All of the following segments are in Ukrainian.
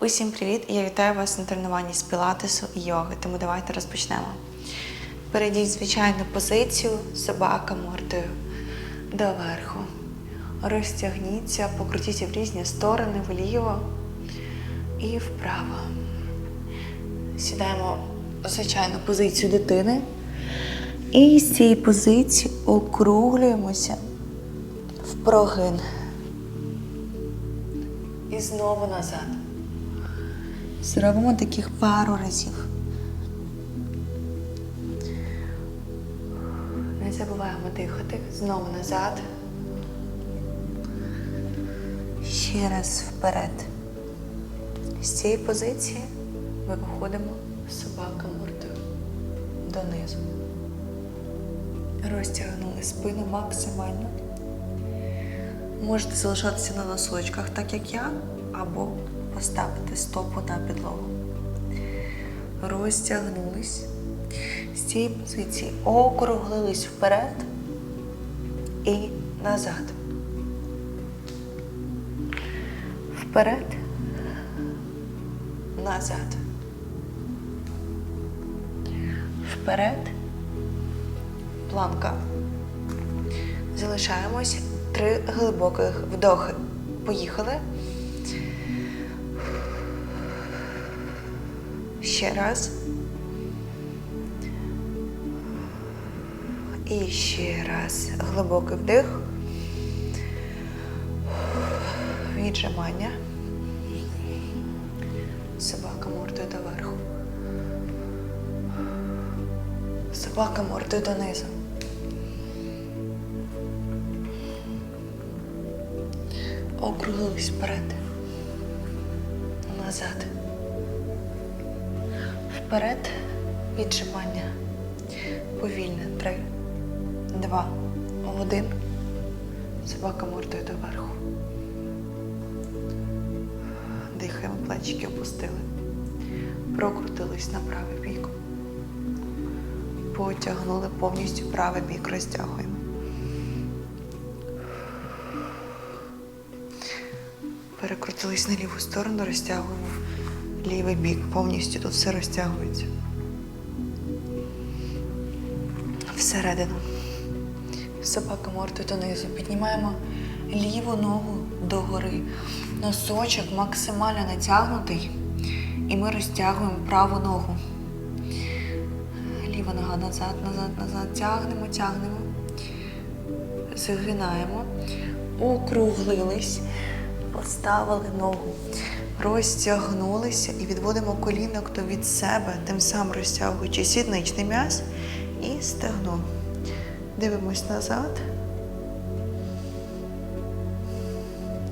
Усім привіт! Я вітаю вас на тренуванні з пілатесу і йоги, тому давайте розпочнемо. Перейдіть звичайну позицію, собака мордою доверху. Розтягніться, покрутіться в різні сторони, вліво і вправо. Сідаємо в звичайну позицію дитини. І з цієї позиції округлюємося в прогин. І знову назад. Зробимо таких пару разів. Не забуваємо дихати. Знову назад. Ще раз вперед. З цієї позиції ми виходимо собака мордою донизу. Розтягнули спину максимально. Можете залишатися на носочках, так як я, або поставити стопу на підлогу. Розтягнулись. З цієї позиції округлились вперед і назад. Вперед, назад. Вперед. Планка. Залишаємось три глибоких вдохи. Поїхали. Ще раз. І ще раз. Глибокий вдих. Віджимання. Собака мордою доверху. Собака мордою донизу. Округлились вперед. Назад. Вперед. Віджимання. Повільне. Три, два, один. Собака мордою доверху. Дихаємо, плечики опустили. Прокрутились на правий бік. Потягнули повністю правий бік, розтягуємо. Перекрутились на ліву сторону, розтягуємо лівий бік. Повністю тут все розтягується. Всередину. Собака мордою донизу. Піднімаємо ліву ногу догори. Носочок максимально натягнутий. І ми розтягуємо праву ногу. Ліва нога назад, назад, назад. Тягнемо, тягнемо. Згинаємо. Округлились. Поставили ногу. Розтягнулися і відводимо колінок то від себе, тим самим розтягуючи сідничний м'яз і стегно. Дивимось назад.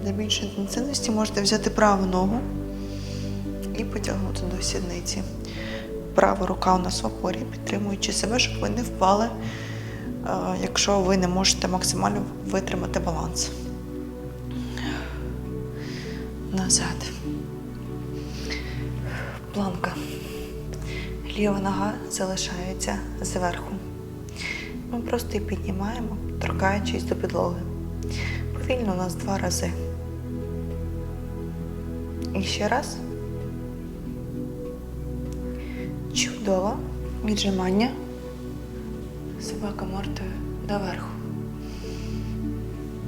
Для більшої інтенсивності можете взяти праву ногу і потягнути до сідниці. Права рука у нас в опорі, підтримуючи себе, щоб ви не впали, е, якщо ви не можете максимально витримати баланс. Назад. Планка. Ліва нога залишається зверху. Ми просто її піднімаємо, торкаючись до підлоги. Повільно у нас два рази. І ще раз. Чудово. Віджимання. Собака мордою доверху.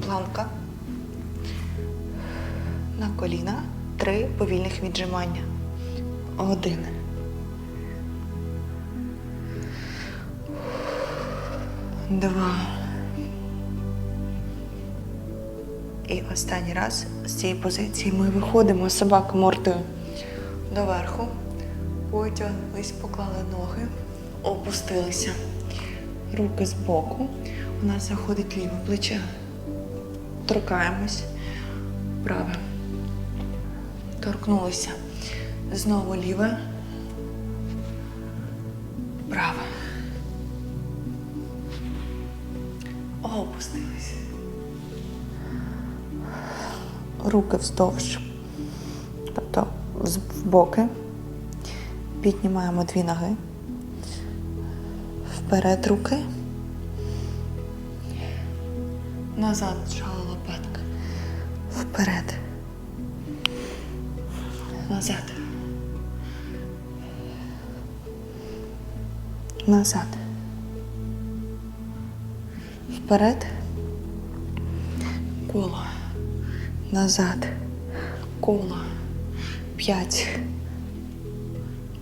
Планка. На коліна. Три повільних віджимання. Один. Два. І останній раз з цієї позиції ми виходимо собака мордою доверху. Потягнулись, поклали ноги, опустилися. Руки збоку. У нас заходить ліве плече. Торкаємось. Праве. Торкнулися. Знову ліве. Праве. Опустилися. Руки вздовж. Тобто в боки. Піднімаємо дві ноги. Вперед руки. Назад жала Назад. Вперед. Коло. Назад. Коло. П'ять.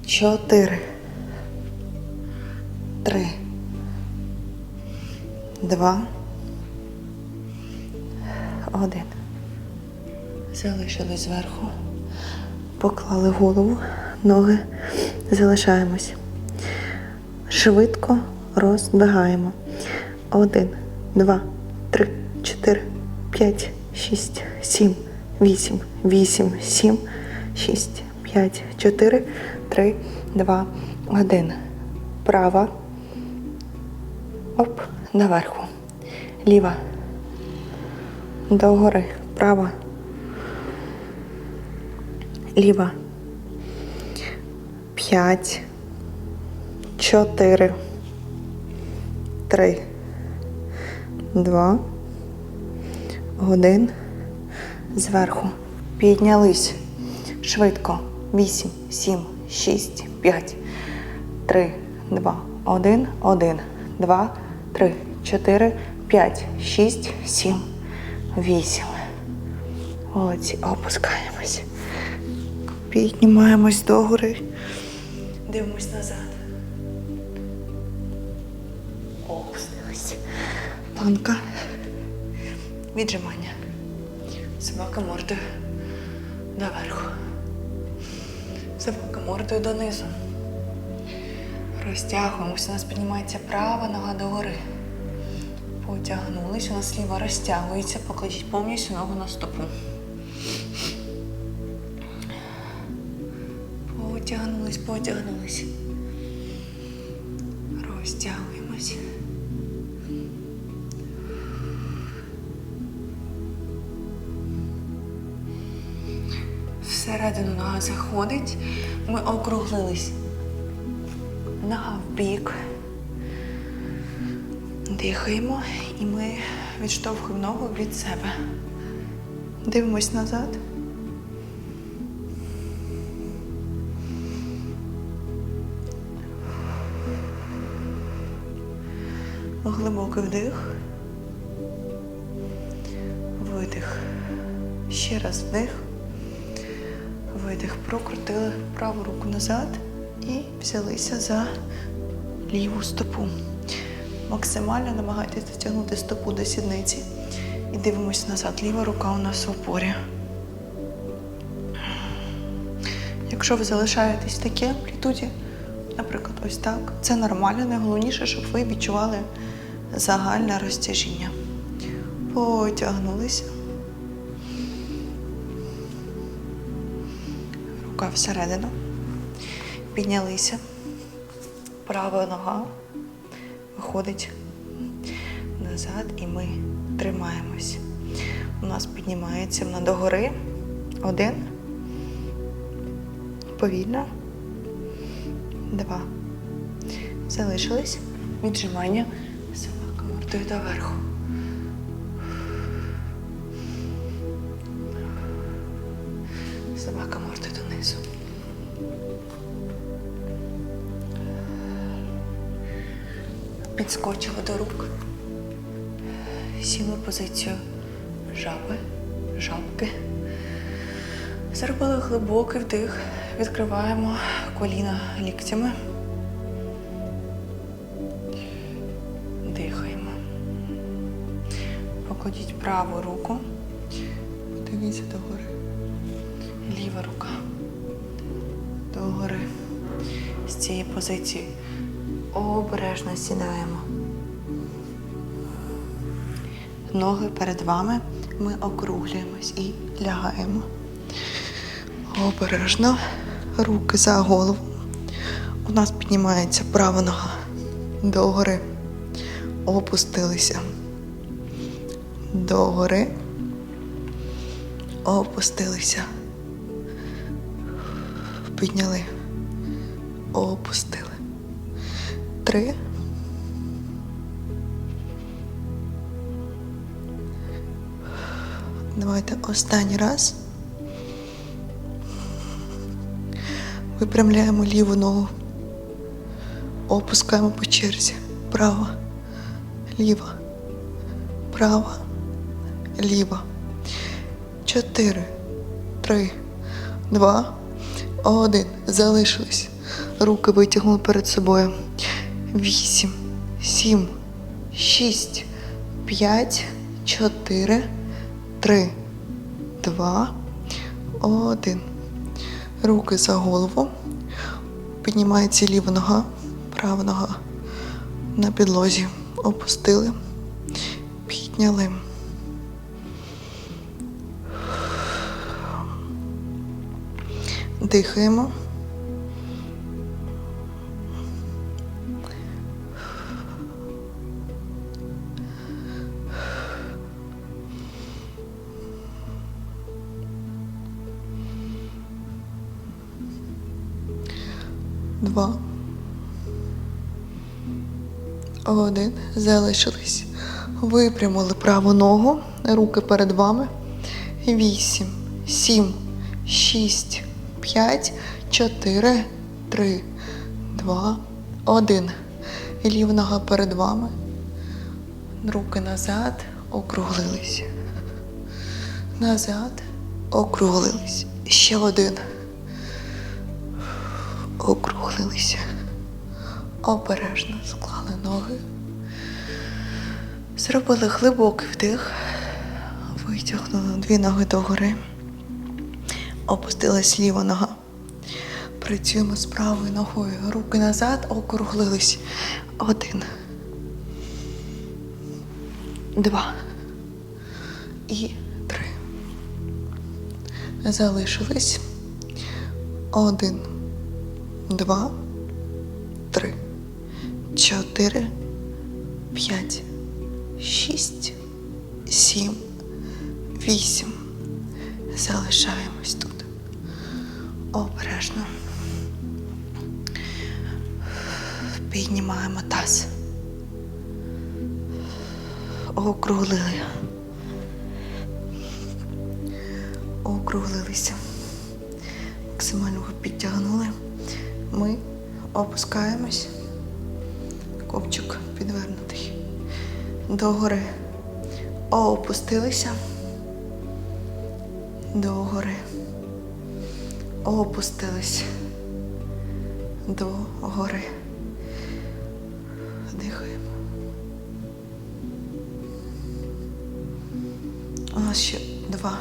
Чотири. Три. Два. Один. Залишились зверху. Поклали голову, ноги. Залишаємось. Швидко роздвигаємо. Один, два, три, чотири, п'ять, шість, сім, вісім, вісім, сім, шість, п'ять, чотири, три, два, один. Права. Оп, наверху. Ліва. Догори. Права. Ліва. П'ять. Чотири. Три. Два. Один. Зверху. Піднялись. Швидко. Вісім, сім, шість, п'ять. Три, два, один, один, два, три, чотири, п'ять, шість, сім, вісім. Молодці, опускаємось. Піднімаємось догори. Дивимось назад. Планка. Віджимання. Собака мордою доверху. Собака мордою донизу. Розтягуємося. У нас піднімається права нога догори. Потягнулись, у нас ліва розтягується, покладіть повністю ногу на стопу. Потягнулись, потягнулись. Розтягуємось. Всередину нога заходить. Ми округлились. Нога в бік. Дихаємо і ми відштовхуємо ногу від себе. Дивимось назад. Глибокий вдих. Видих. Ще раз вдих. Видих. Прокрутили праву руку назад і взялися за ліву стопу. Максимально намагайтесь дотягнути стопу до сідниці. І дивимось назад. Ліва рука у нас в опорі. Якщо ви залишаєтесь в такій амплітуді, наприклад, ось так, це нормально. Найголовніше, щоб ви відчували загальне розтяжіння. Потягнулися. Рука всередину. Піднялися. Права нога виходить назад і ми тримаємось. У нас піднімається вона догори. Один. Повільно. Два. Залишились. Віджимання. Собака мордою доверху. Підскочили до рук. Сіли в позицію жаби, жабки. Зробили глибокий вдих. Відкриваємо коліна ліктями. Дихаємо. Покладіть праву руку. Дивіться догори. Ліва рука. Догори. З цієї позиції обережно сідаємо. Ноги перед вами. Ми округлюємось і лягаємо. Обережно. Руки за голову. У нас піднімається права нога догори. Опустилися. Догори. Опустилися. Підняли. Опустили. Три. Давайте останній раз. Випрямляємо ліву ногу. Опускаємо по черзі. Права, ліва, права, ліва. Чотири, три, два, один. Залишились. Руки витягнули перед собою. Вісім, сім, шість, п'ять, чотири, три, два, один. Руки за голову. Піднімається ліва нога, права нога на підлозі. Опустили, підняли. Дихаємо. Один. Залишились. Випрямили праву ногу. Руки перед вами. Вісім, сім, шість, п'ять, чотири, три, два, один. Ліва нога перед вами. Руки назад. Округлились. Назад. Округлились. Ще один. Округлилися. Обережно склали ноги. Зробили глибокий вдих. Витягнули дві ноги догори. Опустилась ліва нога. Працюємо з правою ногою. Руки назад, округлились. Один. Два. І три. Залишились. Один. Два. Чотири. П'ять. Шість. Сім. Вісім. Залишаємось тут. Обережно. Піднімаємо таз. Округлили. Округлилися. Максимально підтягнули. Ми опускаємось. Копчик підвернутий. Догори. Опустилися. Догори. Опустились. Догори. Дихаємо. У нас ще два.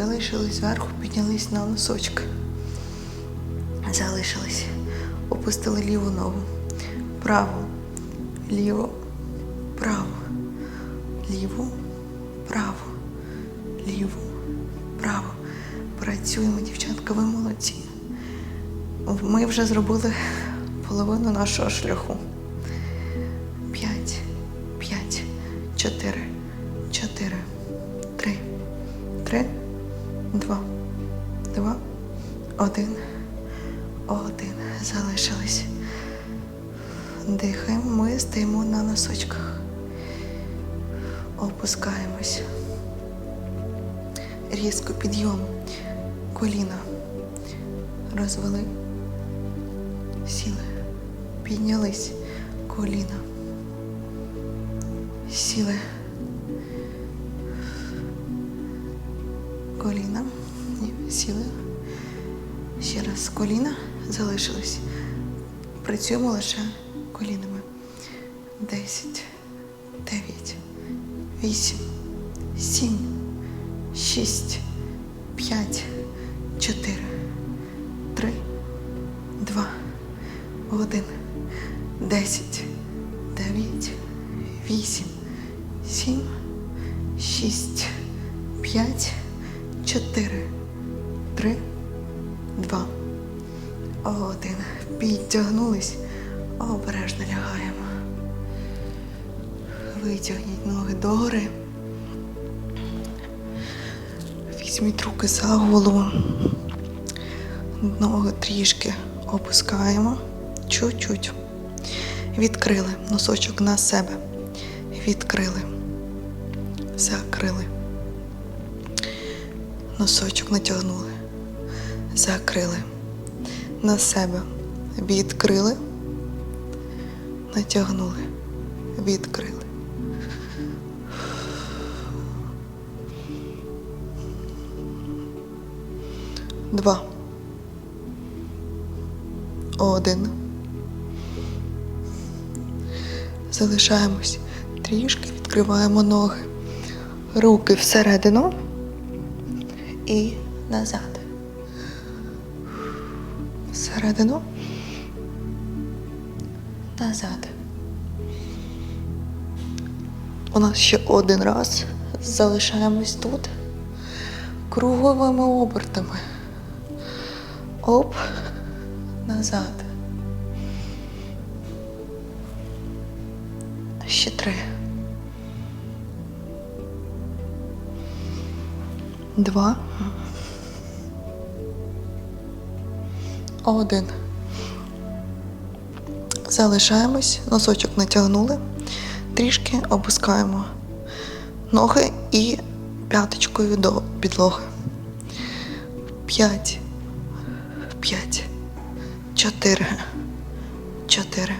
Залишились зверху, піднялись на носочки. Залишились. Опустили ліву ногу. Праву. Ліву. Праву. Ліву. Праву. Ліву. Праву. Працюємо, дівчатка, ви молодці. Ми вже зробили половину нашого шляху. Сіли. Коліна. Ні, сіли. Ще раз коліна залишились. Працюємо лише колінами. Десять, дев'ять, вісім, сім, шість, п'ять, чотири, три, два, один, десять, дев'ять, вісім, 5, 4, 3, 2, 1. Підтягнулись, обережно лягаємо. Витягніть ноги догори. Візьміть руки за голову. Ноги трішки опускаємо. Чуть-чуть. Відкрили носочок на себе. Відкрили. Закрили. Носочок натягнули, закрили. На себе відкрили, натягнули, відкрили. Два. Один. Залишаємось. Трішки відкриваємо ноги. Руки всередину і назад. Всередину. Назад. У нас ще один раз. Залишаємось тут. Круговими обертами. Оп. Два. Один. Залишаємось, носочок натягнули, трішки опускаємо ноги і п'яточкою до підлоги. П'ять. П'ять. Чотири. Чотири.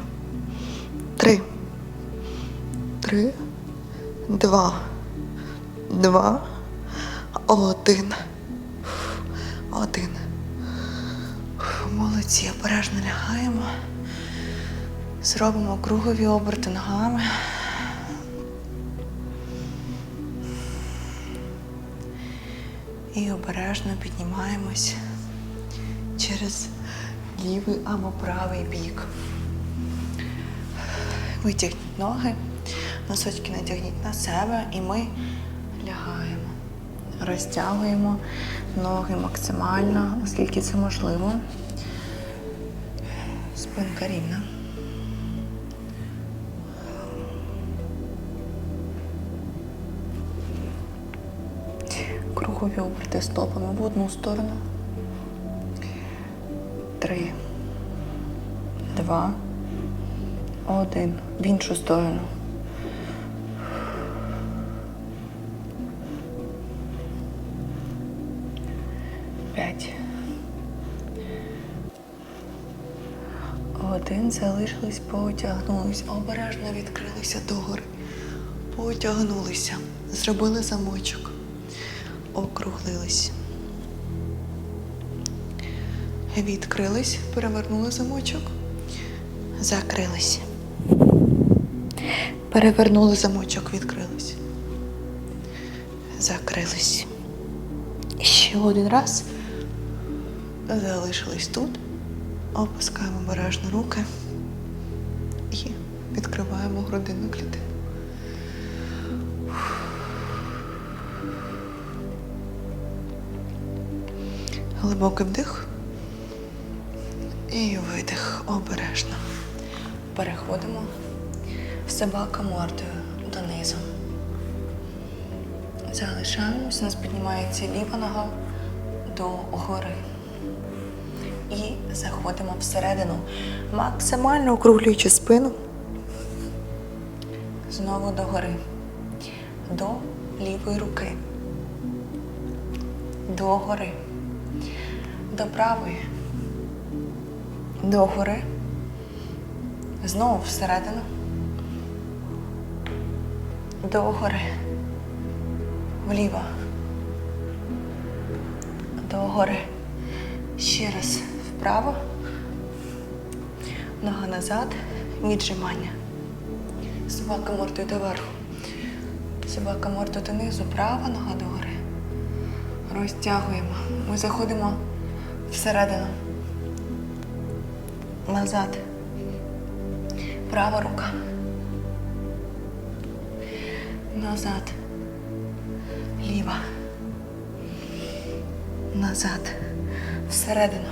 Три. Три. Два. Два. Один. Один. Молодці, обережно лягаємо. Зробимо кругові оберти ногами. І обережно піднімаємось через лівий або правий бік. Витягніть ноги, носочки натягніть на себе і ми лягаємо. Розтягуємо ноги максимально, наскільки це можливо. Спинка рівна. Кругові оберти стопами в одну сторону. Три, два, один. В іншу сторону. Залишились, потягнулись, обережно відкрилися догори. Потягнулися, зробили замочок, округлились. Відкрились, перевернули замочок, закрились. Перевернули замочок, відкрились. Закрились. Ще один раз. Залишились тут. Опускаємо обережно руки грудинну клітину. Глибокий вдих і видих обережно. Переходимо собака мордою донизу. Залишаємось, нас піднімається ліва нога до гори. І заходимо всередину, максимально округлюючи спину. Знову до гори. До лівої руки. До гори. До правої. До гори. Знову всередину. До гори. Вліво. До гори. Ще раз вправо. Нога назад. Віджимання. Собака мордою доверху. Собака мордою донизу. Права нога догори. Розтягуємо. Ми заходимо всередину. Назад. Права рука. Назад. Ліва. Назад. Всередину.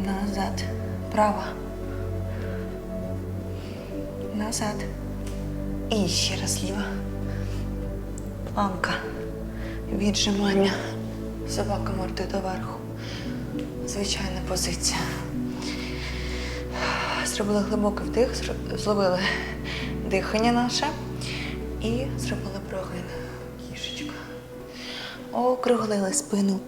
Назад. Права. Назад. І ще раз ліва. Планка. Віджимання. Собака мордою доверху. Звичайна позиція. Зробили глибокий вдих, зловили дихання наше. І зробили прогин. Кішечка. Округлили спину.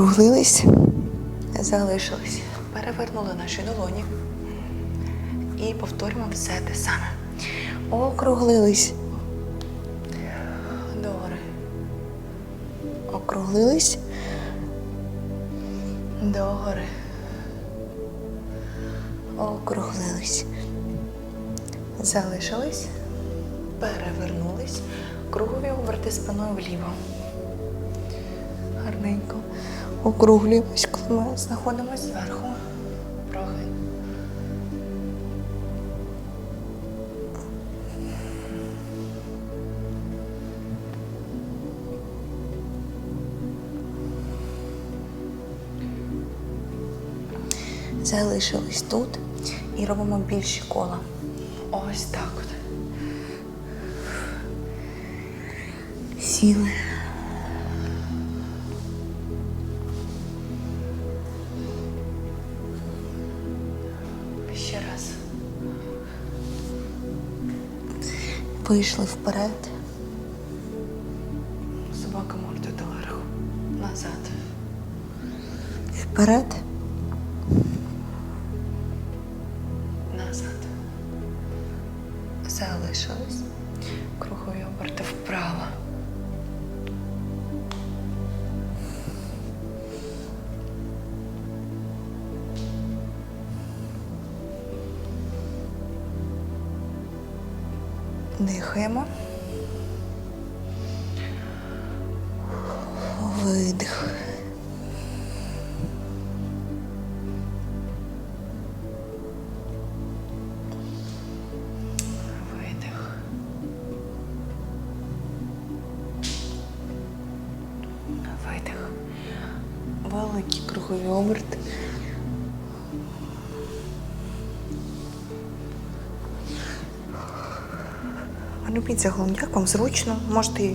Округлились. Залишились. Перевернули наші долоні. І повторюємо все те саме. Округлились. Добре. Округлились. Догори. Округлились. Залишились. Перевернулись. Кругові оберти спиною вліво. Гарненько. Округлюємось, коли ми знаходимося зверху. Прогин. Залишились тут і робимо більші кола. Ось так от. Сіли. Вийшли вперед. Собака мордою доверху. Назад. Вперед. Великі кругові оберти. Робіть загалом, як вам зручно. Можете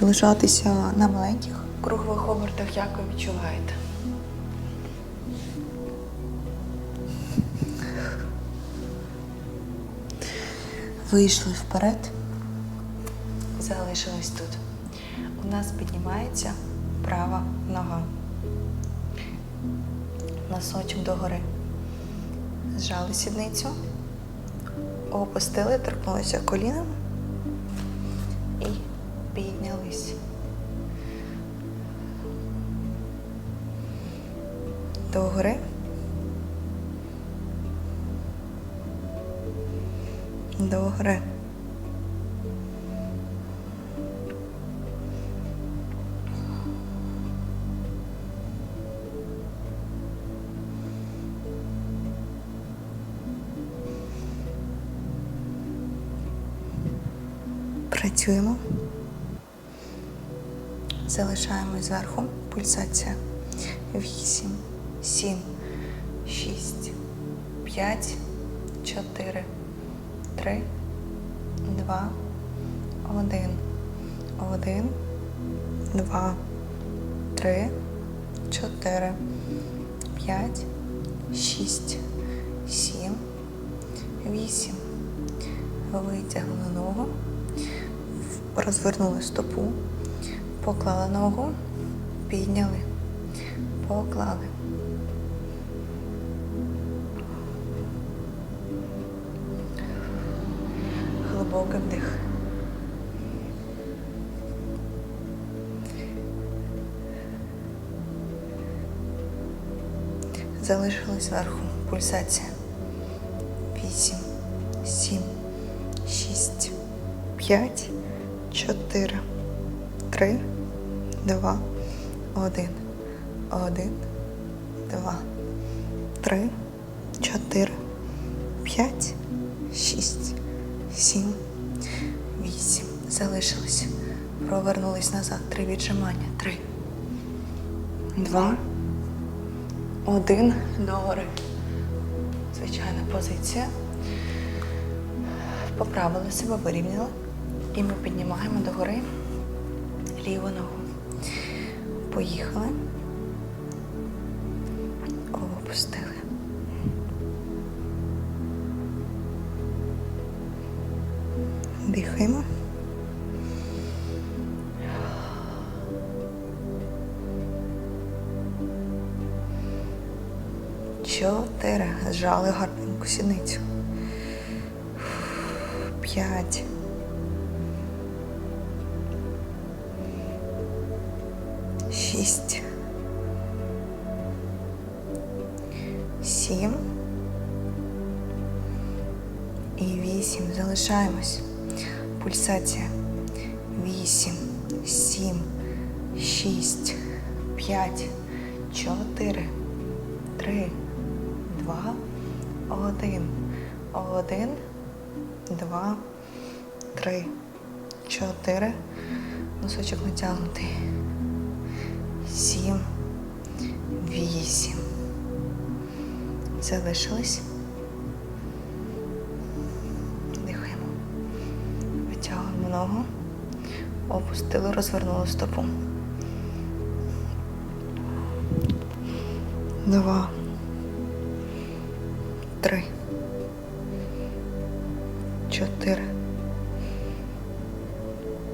залишатися на маленьких кругових обертах, як ви відчуваєте. Вийшли вперед, залишились тут. У нас піднімається права нога. Носочок догори. Зжали сідницю, опустили, торкнулися коліном і піднялись. Догори. Догори. Працюємо. Залишаємо зверху пульсація. Вісім, сім, шість, п'ять, чотири, три, два, один, один, два, три, чотири, п'ять, шість, сім, вісім. Витягнули ногу, розвернули стопу, поклали ногу, підняли, поклали. Глибокий вдих. Залишилась зверху пульсація. Вісім, сім, шість, п'ять, чотири, три, два, один, один, два, три, чотири, п'ять, шість, сім, вісім. Залишилось. Провернулись назад. Три віджимання. Три. Два. Один. Догори. Звичайна позиція. Поправили себе, вирівняли. І ми піднімаємо догори ліву ногу. Поїхали. Опустили. Дихаємо. Чотири. Зжали гарненьку сідницю. П'ять. Шість. Сім. І вісім. Залишаємось. Пульсація. Вісім, сім, шість, п'ять, чотири, три, два, один. Один, два, три, чотири. Носочок натягнутий. Сім, вісім. Залишились. Дихаємо. Витягуємо ногу. Опустили, розвернули стопу. Два. Три. Чотири.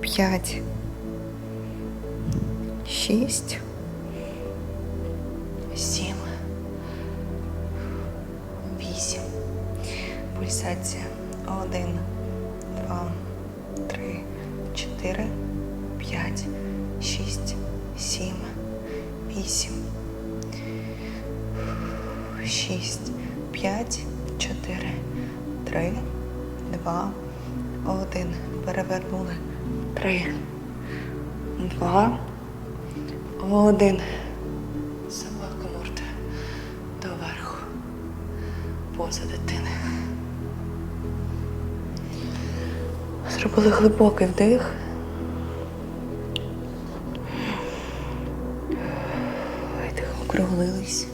П'ять. Шість. Пульсація. Один, два, три, чотири, п'ять, шість, сім, вісім. Шість, п'ять, чотири, три, два, один. Перевернули. Три, два, один. Собака морда доверху. Поза дитини. Зробили глибокий вдих. Видих, округлились.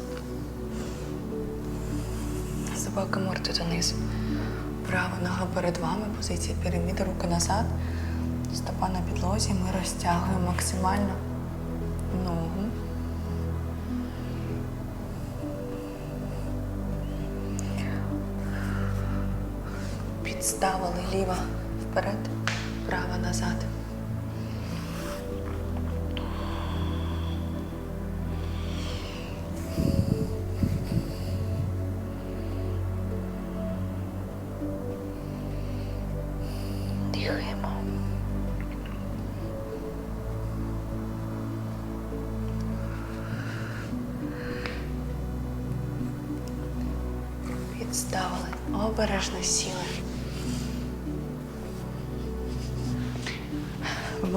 Собака морди донизу. Права нога перед вами, позиція піраміди, руки назад. Стопа на підлозі. Ми розтягуємо максимально ногу. Підставили ліва вперед, права назад. Дихаємо. Підставили, обережно сіли.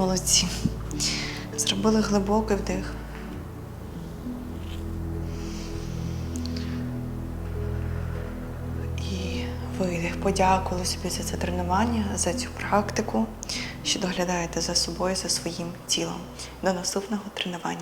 Молодці. Зробили глибокий вдих. І видих. Подякували собі за це тренування, за цю практику, що доглядаєте за собою, за своїм тілом. До наступного тренування.